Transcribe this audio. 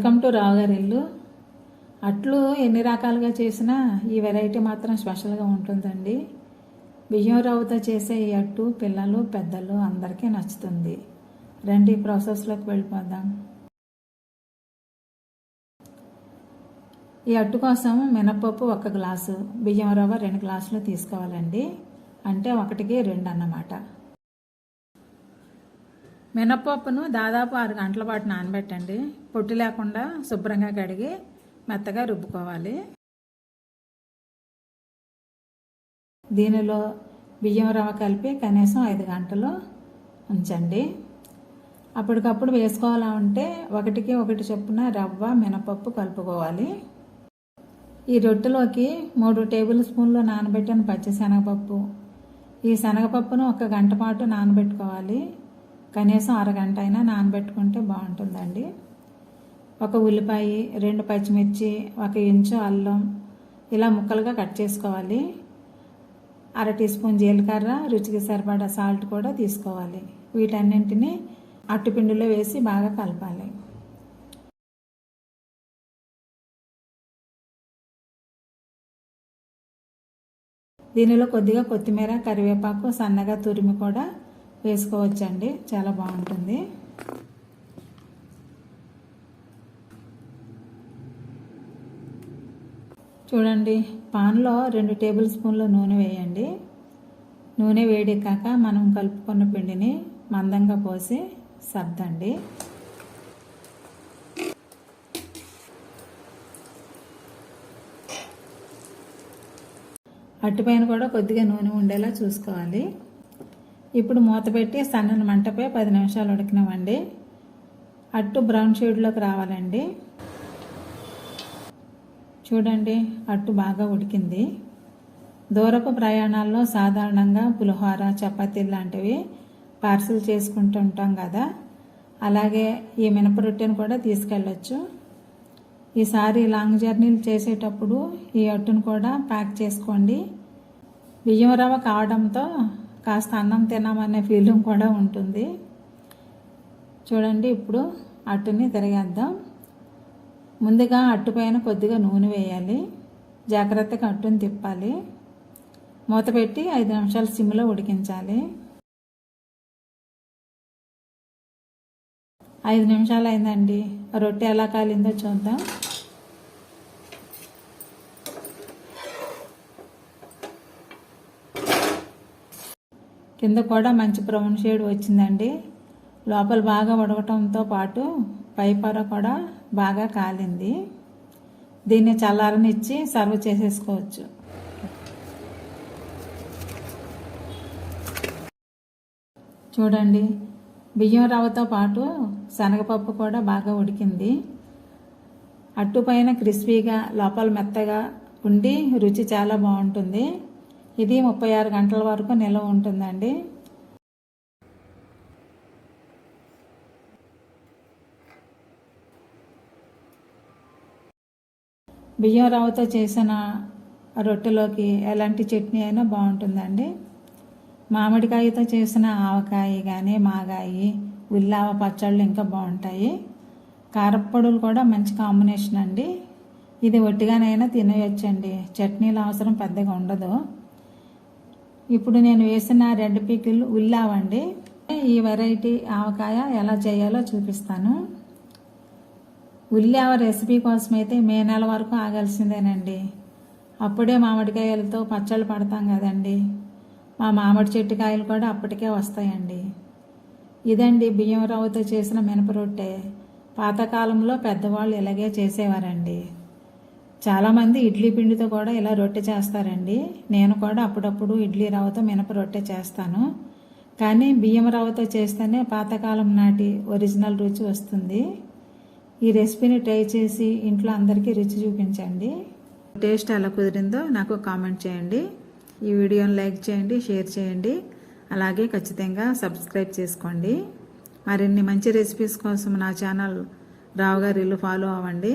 Welcome to రావు ఇల్లు అట్లు ఎన్ని రకాలుగా చేసినా ఈ వెరైటీ మాత్రం స్పెషల్గా ఉంటుందండి. బియ్యం రవ్వతో చేసే ఈ అట్టు పిల్లలు పెద్దలు అందరికీ నచ్చుతుంది. రండి ప్రాసెస్లోకి వెళ్ళిపోదాం. ఈ అట్టు కోసం మినపప్పు ఒక గ్లాసు బియ్యం రవ్వ రెండు గ్లాసులు తీసుకోవాలండి. అంటే ఒకటికి రెండు అన్నమాట. మినపప్పును దాదాపు ఆరు గంటల పాటు నానబెట్టండి. పొట్టు లేకుండా శుభ్రంగా కడిగి మెత్తగా రుబ్బుకోవాలి. దీనిలో బియ్యం రవ్వ కలిపి కనీసం ఐదు గంటలు ఉంచండి. అప్పటికప్పుడు వేసుకోవాలంటే ఒకటికి ఒకటి చొప్పున రవ్వ మినపప్పు కలుపుకోవాలి. ఈ రొట్టెలోకి మూడు టేబుల్ స్పూన్లు నానబెట్టిన పచ్చి శనగపప్పు ఈ శనగపప్పును ఒక గంట పాటు నానబెట్టుకోవాలి. కనీసం అరగంట అయినా నానబెట్టుకుంటే బాగుంటుందండి. ఒక ఉల్లిపాయ రెండు పచ్చిమిర్చి ఒక ఇంచు అల్లం ఇలా ముక్కలుగా కట్ చేసుకోవాలి. అర టీ స్పూన్ జీలకర్ర రుచికి సరిపడా సాల్ట్ కూడా తీసుకోవాలి. వీటన్నింటినీ అట్టుపిండిలో వేసి బాగా కలపాలి. దీనిలో కొద్దిగా కొత్తిమీర కరివేపాకు సన్నగా తురిమి కూడా వేసుకోవచ్చండి. చాలా బాగుంటుంది. చూడండి పాన్లో రెండు టేబుల్ స్పూన్ల నూనె వేయండి. నూనె వేడెక్కాక మనం కలుపుకున్న పిండిని మందంగా పోసి సర్దండి. అట్టుపైన కూడా కొద్దిగా నూనె ఉండేలా చూసుకోవాలి. ఇప్పుడు మూత పెట్టి సన్నని మంటపై పది నిమిషాలు ఉడికినామండి. అట్టు బ్రౌన్ షేడ్లోకి రావాలండి. చూడండి అట్టు బాగా ఉడికింది. దూరపు ప్రయాణాల్లో సాధారణంగా పులిహోర చపాతీలు లాంటివి పార్సిల్ చేసుకుంటూ ఉంటాం కదా. అలాగే ఈ మినప రొట్టెను కూడా తీసుకెళ్ళచ్చు. ఈసారి లాంగ్ జర్నీలు చేసేటప్పుడు ఈ అట్టును కూడా ప్యాక్ చేసుకోండి. బియ్యం రవ్వ కావడంతో కాస్త అన్నం తిన్నామనే ఫీలింగ్ కూడా ఉంటుంది. చూడండి ఇప్పుడు అట్టుని తిరగేద్దాం. ముందుగా అట్టు పైన కొద్దిగా నూనె వేయాలి. జాగ్రత్తగా అట్టుని తిప్పాలి. మూత పెట్టి ఐదు నిమిషాలు సిమ్లో ఉడికించాలి. ఐదు నిమిషాలు అయిందండి. రొట్టె ఎలా కాలిందో చూద్దాం. కింద కూడా మంచి బ్రౌన్ షేడ్ వచ్చిందండి. లోపల బాగా ఉడకటంతో పాటు పై పొర కూడా బాగా కాలింది. దీన్ని చల్లారనిచ్చి సర్వ్ చేసేసుకోవచ్చు. చూడండి బియ్యం రవ్వతో పాటు శనగపప్పు కూడా బాగా ఉడికింది. అట్టు పైన క్రిస్పీగా లోపల మెత్తగా ఉండి రుచి చాలా బాగుంటుంది. ఇది ముప్పై ఆరు గంటల వరకు నిల్వ ఉంటుందండి. బియ్యం రవ్వతో చేసిన రొట్టెలోకి ఎలాంటి చట్నీ అయినా బాగుంటుందండి. మామిడికాయతో చేసిన ఆవకాయ కానీ మాగాయి ఉల్లావ పచ్చళ్ళు ఇంకా బాగుంటాయి. కారప్పొడులు కూడా మంచి కాంబినేషన్ అండి. ఇది ఒట్టిగానైనా తినేయొచ్చండి. చట్నీలు అవసరం పెద్దగా ఉండదు. ఇప్పుడు నేను వేసిన రెడ్ పీకిల్ ఉల్లావండి. ఈ వెరైటీ ఆవకాయ ఎలా చేయాలో చూపిస్తాను. ఉల్లావ రెసిపీ కోసం అయితే మే నెల వరకు ఆగాల్సిందేనండి. అప్పుడే మామిడికాయలతో పచ్చళ్ళు పడతాం కదండి. మా మామిడి చెట్టు కాయలు కూడా అప్పటికే వస్తాయండి. ఇదండి బియ్యం రవ్వతో చేసిన మినప రొట్టె. పాతకాలంలో పెద్దవాళ్ళు ఇలాగే చేసేవారండి. చాలామంది ఇడ్లీ పిండితో కూడా ఇలా రొట్టె చేస్తారండి. నేను కూడా అప్పుడప్పుడు ఇడ్లీ రవ్వతో మినప రొట్టె చేస్తాను. కానీ బియ్యం రవ్వతో చేస్తేనే పాతకాలం నాటి ఒరిజినల్ రుచి వస్తుంది. ఈ రెసిపీని ట్రై చేసి ఇంట్లో అందరికీ రుచి చూపించండి. టేస్ట్ ఎలా కుదిరిందో నాకు కామెంట్ చేయండి. ఈ వీడియోని లైక్ చేయండి షేర్ చేయండి. అలాగే ఖచ్చితంగా సబ్స్క్రైబ్ చేసుకోండి. మరిన్ని మంచి రెసిపీస్ కోసం నా ఛానల్ రావు గారి ఇల్లు ఫాలో అవ్వండి.